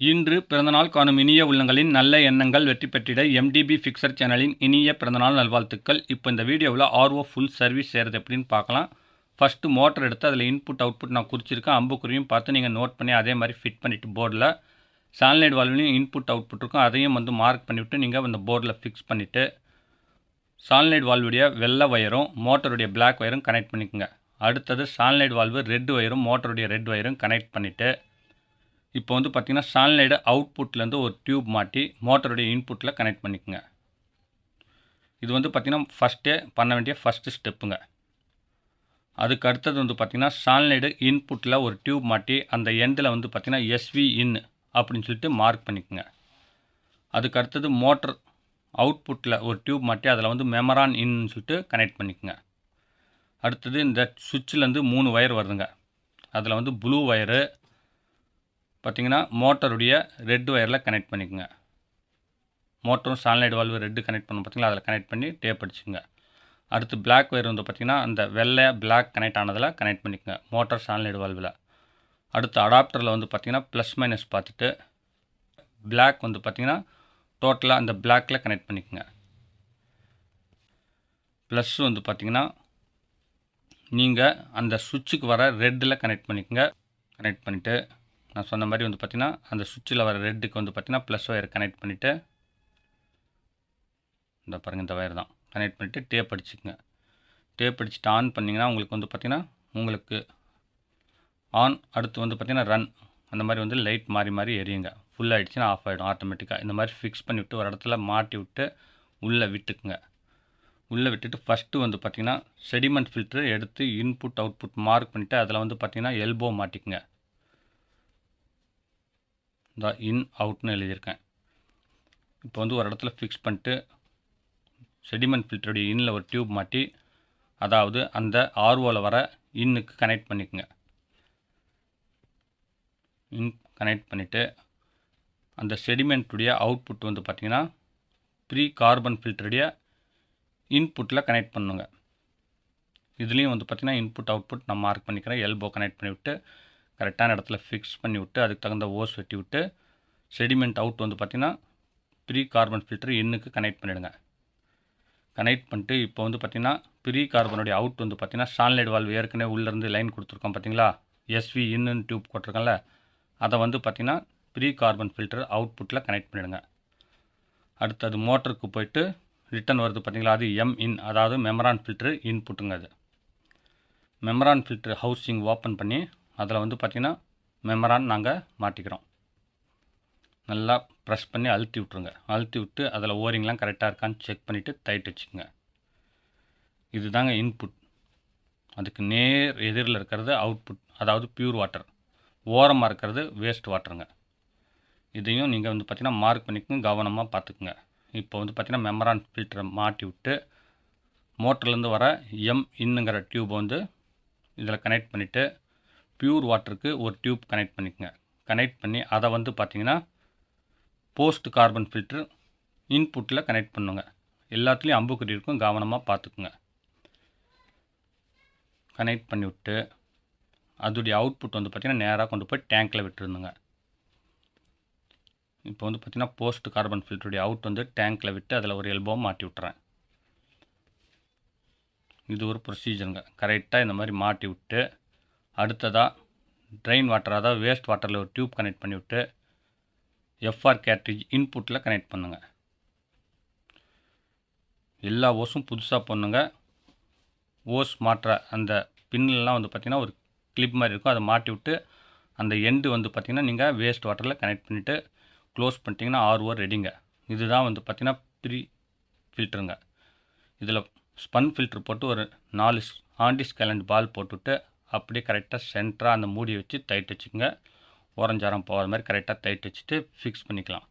இன்று பிறந்தநாள் காணும் இனிய உள்ளங்களின் நல்ல எண்ணங்கள் வெற்றி பெற்றிட எம்டிபி ஃபிக்சர் சேனலின் இனிய பிறந்தநாள் நல்வாழ்த்துக்கள். இப்போ இந்த வீடியோவில் ஆர்ஓ ஃபுல் சர்வீஸ் செய்கிறது எப்படின்னு பார்க்கலாம். ஃபஸ்ட்டு மோட்டர் எடுத்து அதில் இன்புட் அவுட்புட் நான் குறிச்சிருக்கேன். அம்புக்குறியும் பார்த்து நீங்கள் நோட் பண்ணி அதே மாதிரி ஃபிட் பண்ணிவிட்டு போர்டில் சால்னைட் வால்வ்லையும் இன்புட் அவுட்புட் இருக்கும். அதையும் வந்து மார்க் பண்ணிவிட்டு நீங்கள் அந்த போர்டில் ஃபிக்ஸ் பண்ணிவிட்டு சால்னைட் வால்வுடைய வெள்ளை ஒயரும் மோட்டருடைய பிளாக் ஒயரும் கனெக்ட் பண்ணிக்கோங்க. அடுத்தது சால்னைட் வால்வு ரெட் வயரும் மோட்டருடைய ரெட் வயரும் கனெக்ட் பண்ணிவிட்டு இப்போ வந்து பார்த்திங்கன்னா சாலினைடு அவுட்புட்லேருந்து ஒரு டியூப் மாட்டி மோட்டருடைய இன்புட்டில் கனெக்ட் பண்ணிக்கோங்க. இது வந்து பார்த்திங்கன்னா ஃபஸ்ட்டே பண்ண வேண்டிய ஃபஸ்ட்டு ஸ்டெப்புங்க அதுக்கு அடுத்தது வந்து பார்த்திங்கன்னா சாலினைடு இன்புட்டில் ஒரு டியூப் மாட்டி அந்த எண்டில் வந்து பார்த்திங்கன்னா எஸ்வி இன் அப்படின்னு சொல்லிட்டு மார்க் பண்ணிக்கோங்க. அதுக்கு அடுத்தது மோட்டர் அவுட்புட்டில் ஒரு டியூப் மாட்டி அதில் வந்து மெமரான் இன்னு சொல்லிட்டு கனெக்ட் பண்ணிக்கோங்க. அடுத்தது இந்த சுவிட்சிலேருந்து மூணு ஒயர் வருதுங்க. அதில் வந்து ப்ளூ ஒயரு பார்த்திங்கன்னா மோட்டருடைய ரெட் ஒயரில் கனெக்ட் பண்ணிக்கோங்க. மோட்டரும் சாலனைட் வால்வு ரெட்டு கனெக்ட் பண்ண பார்த்தீங்களா அதில் கனெக்ட் பண்ணி டேப் அடிச்சுங்க அடுத்து பிளாக் ஒயர் வந்து பார்த்திங்கன்னா அந்த வெள்ளை பிளாக் கனெக்ட் ஆனதில் கனெக்ட் பண்ணிக்கோங்க. மோட்டர் சாலனைட் வால்வில் அடுத்து அடாப்டரில் வந்து பார்த்திங்கன்னா ப்ளஸ் மைனஸ் பார்த்துட்டு பிளாக் வந்து பார்த்திங்கன்னா டோட்டலாக அந்த பிளாக்கில் கனெக்ட் பண்ணிக்கோங்க. ப்ளஸ் வந்து பார்த்திங்கன்னா நீங்கள் அந்த சுவிட்சுக்கு வர ரெட்டில் கனெக்ட் பண்ணிக்கோங்க. கனெக்ட் பண்ணிவிட்டு நான் சொன்ன மாதிரி வந்து பார்த்திங்கன்னா அந்த சுவிட்சில் வர ரெட்டுக்கு வந்து பார்த்திங்கன்னா ப்ளஸ் ஒயர் கனெக்ட் பண்ணிவிட்டு இந்த பாருங்கள் இந்த ஒயர் தான். கனெக்ட் பண்ணிவிட்டு டேப் அடிச்சுக்கோங்க. டேப் அடிச்சுட்டு ஆன் பண்ணிங்கன்னா உங்களுக்கு வந்து பார்த்திங்கன்னா உங்களுக்கு ஆன் அடுத்து வந்து பார்த்திங்கன்னா ரன் அந்த மாதிரி வந்து லைட் மாறி மாறி எரியுங்க. ஃபுல் ஆகிடுச்சுன்னா ஆஃப் ஆகிடும் ஆட்டோமேட்டிக்காக இந்த மாதிரி ஃபிக்ஸ் பண்ணி விட்டு ஒரு இடத்துல மாட்டி விட்டு உள்ளே விட்டுக்குங்க. உள்ளே விட்டுட்டு ஃபஸ்ட்டு வந்து பார்த்திங்கன்னா செடிமெண்ட் ஃபில்ட்ரு எடுத்து இன்புட் அவுட்புட் மார்க் பண்ணிவிட்டு அதில் வந்து பார்த்திங்கன்னா எல்போ மாட்டிக்குங்க. இந்த இன் அவுட்னு எழுதியிருக்கேன். இப்போ வந்து ஒரு இடத்துல ஃபிக்ஸ் பண்ணிட்டு செடிமெண்ட் ஃபில்டருடைய இன்னில் ஒரு டியூப் மாட்டி அதாவது அந்த ஆர்வோவில் வர இன்னுக்கு கனெக்ட் பண்ணிக்கோங்க. இன் கனெக்ட் பண்ணிவிட்டு அந்த செடிமெண்ட்டுடைய அவுட்புட் வந்து பார்த்திங்கன்னா ப்ரீ கார்பன் ஃபில்டருடைய இன்புட்டில் கனெக்ட் பண்ணுங்க. இதுலேயும் வந்து பார்த்திங்கன்னா இன்புட் அவுட்புட் நான் மார்க் பண்ணிக்கிறேன் எல்போ கனெக்ட் பண்ணிவிட்டு கரெக்டான இடத்துல ஃபிக்ஸ் பண்ணி விட்டு அதுக்கு தகுந்த ஓஸ் வெட்டி விட்டு செடிமெண்ட் அவுட் வந்து பார்த்திங்கன்னா ப்ரீ கார்பன் ஃபில்டர் இன்னுக்கு கனெக்ட் பண்ணிவிடுங்க கனெக்ட் பண்ணிட்டு இப்போ வந்து பார்த்திங்கன்னா ப்ரீ கார்பனுடைய அவுட் வந்து பார்த்திங்கன்னா சால்னைட் வால்வ் ஏற்கனவே உள்ளேருந்து லைன் கொடுத்துருக்கோம் பார்த்தீங்களா எஸ்வி இன்னு டியூப் போட்டிருக்கோம்ல அதை வந்து பார்த்திங்கன்னா ப்ரீ கார்பன் ஃபில்டர் அவுட்புட்டில் கனெக்ட் பண்ணிவிடுங்க அடுத்தது மோட்டருக்கு போயிட்டு ரிட்டன் வருது பார்த்திங்களா அது எம் இன் அதாவது மெமரான் ஃபில்ட்ரு இன்புட்டுங்க அது. மெமரான் ஃபில்ட்ரு ஹவுசிங் ஓப்பன் பண்ணி அதில் வந்து பார்த்திங்கன்னா மெமரான் நாங்கள் மாட்டிக்கிறோம். நல்லா ப்ரெஸ் பண்ணி அழுத்தி விட்ருங்க அழுத்தி விட்டு அதில் ஓரிங்லாம் கரெக்டாக இருக்கான்னு செக் பண்ணிவிட்டு டைட் வச்சுக்கோங்க. இதுதாங்க இன்புட் அதுக்கு நேர் எதிரில் இருக்கிறது அவுட்புட் அதாவது பியூர் வாட்டர் ஓரமாக இருக்கிறது வேஸ்ட் வாட்டருங்க இதையும் நீங்கள் வந்து பார்த்திங்கன்னா மார்க் பண்ணிக்கோங்க கவனமாக பார்த்துக்குங்க. இப்போ வந்து பார்த்திங்கன்னா மெமரான் ஃபில்டரை மாட்டி விட்டு மோட்டர்லேருந்து வர எம் இன்னுங்கிற டியூப் வந்து இதில் கனெக்ட் பண்ணிவிட்டு பியூர் வாட்டருக்கு ஒரு டியூப் கனெக்ட் பண்ணிக்கோங்க. கனெக்ட் பண்ணி அதை வந்து பார்த்திங்கன்னா போஸ்ட் கார்பன் ஃபில்ட்ரு இன்புட்டில் கனெக்ட் பண்ணுங்க. எல்லாத்துலேயும் அம்புக்குறி இருக்கும் கவனமாக பார்த்துக்குங்க. கனெக்ட் பண்ணி விட்டு அதோடைய அவுட்புட் வந்து பார்த்திங்கன்னா நேராக கொண்டு போய் டேங்க்கில் விட்டுருந்துங்க. இப்போ வந்து பார்த்திங்கன்னா போஸ்ட் கார்பன் ஃபில்டருடைய அவுட் வந்து டேங்க்கில் விட்டு அதில் ஒரு எல்போ மாட்டி விட்டுறேன். இது ஒரு ப்ரொசீஜருங்க கரெக்டாக இந்த மாதிரி மாட்டி விட்டு அடுத்ததாக ட்ரைன் வாட்டர் அதாவது வேஸ்ட் வாட்டரில் ஒரு டியூப் கனெக்ட் பண்ணிவிட்டு எஃப்ஆர் கேட்ரிஜ் இன்புட்டில் கனெக்ட் பண்ணுங்கள் எல்லா ஓஸும் புதுசாக பண்ணுங்கள் ஓஸ் மாற்ற அந்த பின்லாம் வந்து பார்த்திங்கன்னா ஒரு கிளிப் மாதிரி இருக்கும். அதை மாட்டி விட்டு அந்த எண்டு வந்து பார்த்திங்கன்னா நீங்கள் வேஸ்ட் வாட்டரில் கனெக்ட் பண்ணிவிட்டு க்ளோஸ் பண்ணிட்டீங்கன்னா ஓர் ரெடிங்க இதுதான் வந்து பார்த்திங்கன்னா ப்ரீ ஃபில்ட்ருங்க இதில் ஸ்பன் ஃபில்ட்ரு போட்டு ஒரு நாலு ஆண்டிஸ் கேலண்ட் பால் போட்டுவிட்டு அப்படியே கரெக்டாக சென்டராக அந்த மூடியை வச்சு டைட் வச்சுக்கோங்க. உரஞ்சாரம் போகிற மாதிரி கரெக்டாக டைட் வச்சுட்டு ஃபிக்ஸ் பண்ணிக்கலாம்.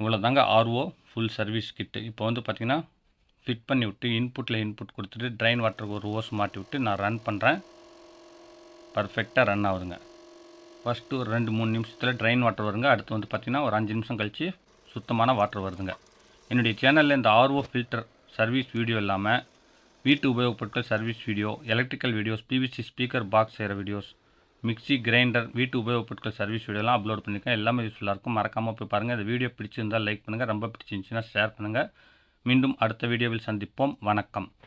இவ்வளோ தாங்க ஆர்ஓ ஃபுல் சர்வீஸ் கிட்டு இப்போ வந்து பார்த்திங்கன்னா ஃபிட் பண்ணி விட்டு இன்புட்டில் இன்புட் கொடுத்துட்டு ட்ரைன் வாட்டருக்கு ஒரு ஓஸ் மாட்டி விட்டு நான் ரன் பண்ணுறேன் பர்ஃபெக்டாக ரன் ஆகுதுங்க. ஃபஸ்ட்டு ஒரு ரெண்டு மூணு நிமிஷத்தில் ட்ரைன் வாட்டர் வருங்க. அடுத்து வந்து பார்த்திங்கன்னா ஒரு அஞ்சு நிமிஷம் கழித்து சுத்தமான வாட்டர் வருதுங்க. என்னுடைய சேனலில் இந்த ஆர்ஓ ஃபில்டர் சர்வீஸ் வீடியோ இல்லாமல் வீட்டு உபயோகப் பொருட்கள் service video electrical videos PVC speaker box செய்கிற வீடியோஸ் மிக்ஸி கிரைண்டர் வீட்டு உபயோகப் பொருட்கள் சர்வீஸ் வீடியோலாம் அப்லோட் பண்ணியிருக்கேன் எல்லாமே யூஸ்ஃபுல்லாக இருக்கும். மறக்காமல் போய் பாருங்கள் இந்த வீடியோ பிடிச்சிருந்தால் லைக் பண்ணுங்கள் ரொம்ப பிடிச்சிருந்துச்சுன்னா ஷேர் பண்ணுங்கள் மீண்டும் அடுத்த வீடியோவில் சந்திப்போம். வணக்கம்.